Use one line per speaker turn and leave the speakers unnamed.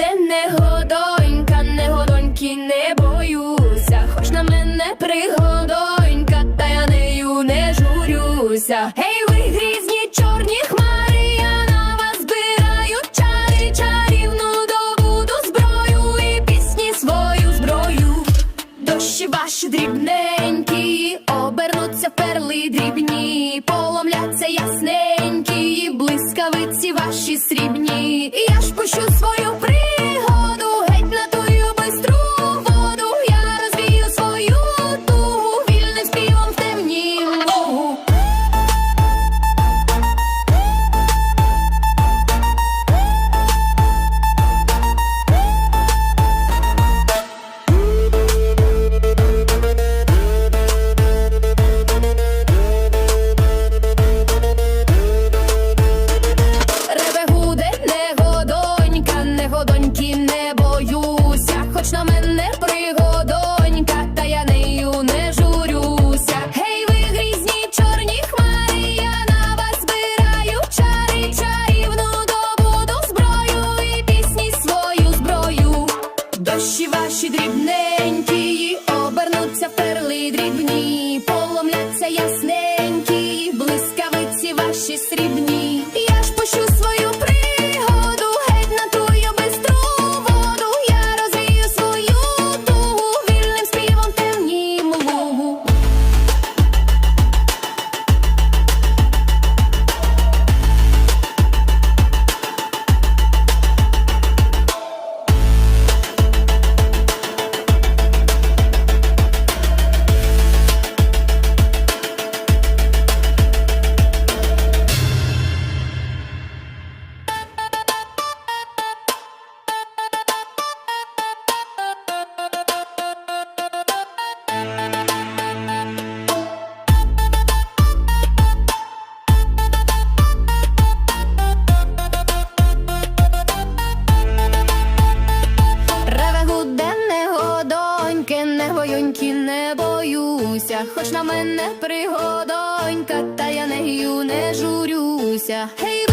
Де не годонька, не годоньки не боюся, хоч на мене пригодонька, та я нею не журюся. Гей, ви грізні чорні хмари, я на вас збираю чари, чарівну добуду зброю і пісні свою зброю. Дощі ваші дрібненькі, обернуться перли дрібні, поломляться ясненькі, блискавиці ваші срібні. Дощі ваші дрібненькі, обернуться в перли дрібні, поломляться ясненькі, блискавиці ваші срібні. Боюся, хоч на мене пригодонька, та я нею не журюся. Гей,